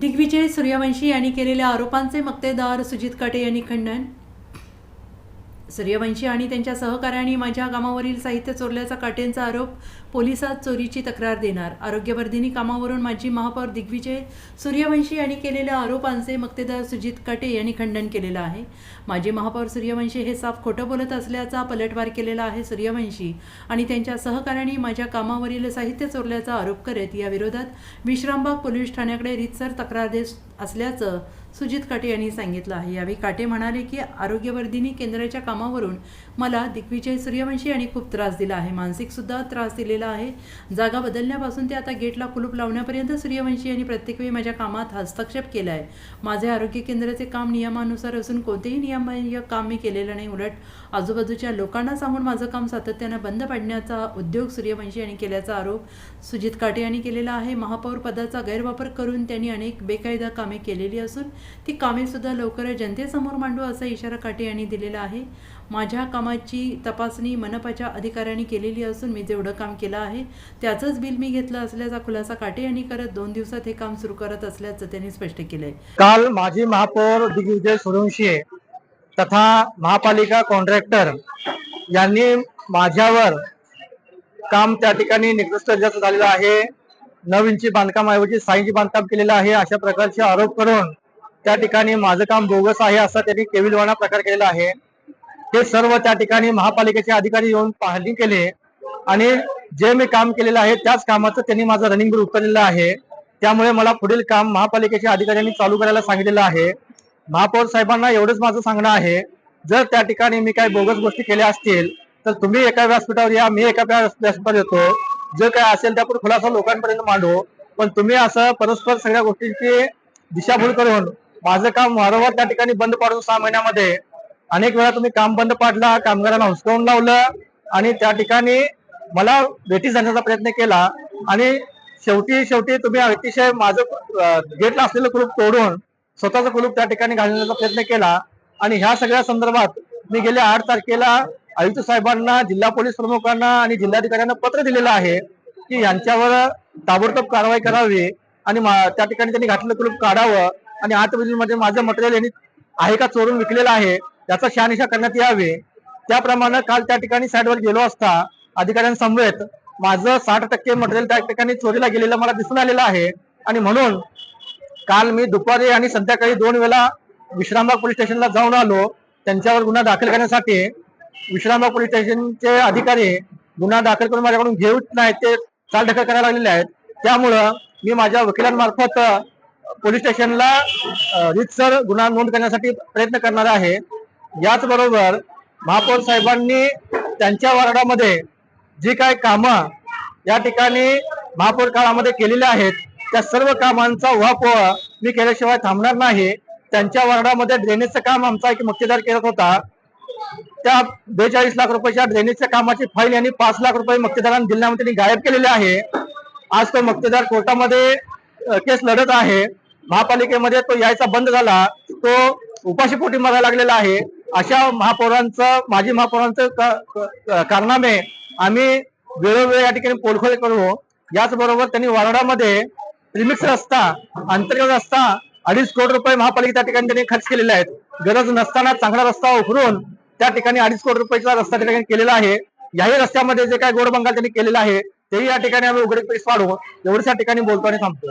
दिग्विजय सूर्यवंशी यांनी केलेल्या आरोपांचे मक्तेदार सुजित काटे यांनी खंडन. सूर्यवंशी आणि त्यांच्या सहकाऱ्यांनी माझ्या कामावरील साहित्य चोरल्याचा काटेंचा आरोप पोलिसात चोरीची तक्रार देणार. आरोग्यवर्धिनी कामावरून माजी महापौर दिग्विजय सूर्यवंशी यांनी केलेल्या आरोपांचे मक्तेदार सुजित काटे यांनी खंडन केलेलं आहे. माजी महापौर सूर्यवंशी हे साफ खोटं बोलत असल्याचा पलटवार केलेला आहे सूर्यवंशी आणि त्यांच्या सहकाऱ्यांनी माझ्या कामावरील साहित्य चोरल्याचा आरोप करत या विरोधात विश्रामबाग पोलीस ठाण्याकडे रितसर तक्रार देत असल्याचं सुजित काटे यांनी सांगितलं आहे. यावेळी काटे म्हणाले की आरोग्यवर्धिनी केंद्राच्या कामावरून मला दिग्विजय सूर्यवंशी यांनी खूप त्रास दिला आहे. मानसिकसुद्धा त्रास दिलेला आहे. जागा बदलण्यापासून ते आता गेटला कुलूप लावण्यापर्यंत सूर्यवंशी यांनी प्रत्येक वेळी माझ्या कामात हस्तक्षेप केला आहे माझे आरोग्य केंद्राचे काम नियमानुसार असून कोणतेही नियमबाह्य काम मी केलेलं नाही. उलट आजूबाजूच्या लोकांना सांगून माझं काम सातत्यानं बंद पाडण्याचा उद्योग सूर्यवंशी यांनी केल्याचा आरोप सुजित काटे यांनी केलेला आहे. महापौर पदाचा गैरवापर करून त्यांनी अनेक बेकायदा कामे केलेली असून ती कामे सुद्धा लवकरच जनतेसमोर मांडू असा इशारा काटे यांनी दिलेला आहे. माझ्या कामाची तपासणी मनपाच्या अधिकाऱ्यांनी केलेली असून मी जेवढं काम केलं आहे त्याचंच बिल मी घेतलं असल्याचा खुलासा काटे यांनी करत दोन दिवसात हे काम सुरू करत असल्याचं त्यांनी स्पष्ट केलंय. काल माजी महापौर दिग्विजय सूर्यवंशी तथा महापालिका कॉन्ट्रॅक्टर यांनी माझ्यावर काम त्या ठिकाणी निकृष्ट झालेलं आहे. नऊ इंची बांधकामाऐवजी सहा इंची बांधकाम केलेलं आहे अशा प्रकारचे आरोप करून त्या ठिकाणी माझं काम बोगस आहे असा त्यांनी केविलवाणा प्रकार केलेला आहे. हे सर्व त्या ठिकाणी महापालिकेचे अधिकारी येऊन पाहणी केले आणि जे मी काम केलेलं आहे त्याच कामाचं त्यांनी माझं रनिंग बिल उतरलेलं आहे. त्यामुळे मला पुढील काम महापालिकेच्या अधिकाऱ्यांनी चालू करायला सांगितलेलं आहे. महापौर साहेबांना एवढंच माझं सांगणं आहे. जर त्या ठिकाणी मी काही बोगस गोष्टी केल्या असतील तर तुम्ही एका व्यासपीठावर या मी एका व्यासपीठावर येतो. जे काय असेल त्या खुलासा लोकांपर्यंत मांडू. पण तुम्ही असं परस्पर सगळ्या गोष्टींची दिशाभूल करून माझं काम वारंवार त्या ठिकाणी बंद पाडून सहा महिन्यामध्ये. अनेक वेळा तुम्ही काम बंद पाडला कामगारांना हुसकावून लावलं आणि त्या ठिकाणी मला भेटी जाण्याचा प्रयत्न केला. आणि शेवटी शेवटी तुम्ही अतिशय माझं गेटला असलेलं कुलूप तोडून स्वतःचं कुलूप त्या ठिकाणी घालण्याचा प्रयत्न केला. आणि ह्या सगळ्या संदर्भात मी गेल्या आठ तारखेला आयुक्त साहेबांना जिल्हा पोलीस प्रमुखांना आणि जिल्हाधिकाऱ्यांना पत्र दिलेलं आहे की यांच्यावर ताबडतोब कारवाई करावी आणि त्या ठिकाणी त्यांनी घातलेलं कुलूप काढावं. आणि आतमध्ये माझं मटेरियल यांनी आहे का चोरून विकलेलं आहे याचा शहानिशा करण्यात यावे. त्याप्रमाणे काल त्या ठिकाणी साईडवर गेलो असता अधिकाऱ्यांसमवेत माझं साठ टक्के मटेरियल त्या ठिकाणी चोरीला गेलेलं मला दिसून आलेलं आहे. आणि म्हणून काल मी दुपारी आणि संध्याकाळी दोन वेळा विश्रामबाग पोलीस स्टेशनला जाऊन आलो. त्यांच्यावर गुन्हा दाखल करण्यासाठी विश्रामबाग पोलीस स्टेशनचे अधिकारी गुन्हा दाखल करून माझ्याकडून घेऊच नाहीत ते चालढकल करायला लागलेले आहेत. त्यामुळं मी माझ्या वकिलांमार्फत पोलीस स्टेशनला रितसर रीतसर गुन्हा नोंद करण्यासाठी प्रयत्न करणार आहे. याचबरोबर महापौर साहेबांनी त्यांच्या वार्डामध्ये जी काय कामं या ठिकाणी महापौर काळामध्ये केलेल्या आहेत त्या सर्व कामांचा उहापोह मी केल्याशिवाय थांबणार नाही. त्यांच्या वार्डामध्ये ड्रेनेजचं काम आमचा एक मक्तेदार करत होता. त्या बेचाळीस लाख रुपयाच्या ड्रेनेजच्या कामाची फाईल यांनी पाच लाख रुपये मक्तेदारांना दिल्यामध्ये त्यांनी गायब केलेले आहे. आज तो मक्तेदार कोर्टामध्ये केस लढत आहे. महापालिकेमध्ये तो यायचा बंद झाला. तो उपाशी पोटी मरायला लागलेला आहे. अशा महापौरांचं माजी महापौरांचं कारनामे आम्ही वेळोवेळी या ठिकाणी पोलखोल करू. याचबरोबर त्यांनी वारडामध्ये प्रिमिक्स रस्ता अंतर्गत रस्ता अडीच कोटी रुपये महापालिका त्या ठिकाणी त्यांनी खर्च केलेले आहेत. गरज नसताना चांगला रस्ता उघडून त्या ठिकाणी अडीच कोटी रुपयाचा रस्ता त्या ठिकाणी केलेला आहे. याही रस्त्यामध्ये जे काय गोडबंगाल त्यांनी केलेलं आहे तेही या ठिकाणी आम्ही उघडीस पाडू. एवढ्याच या ठिकाणी बोलतो आणि थांबतो.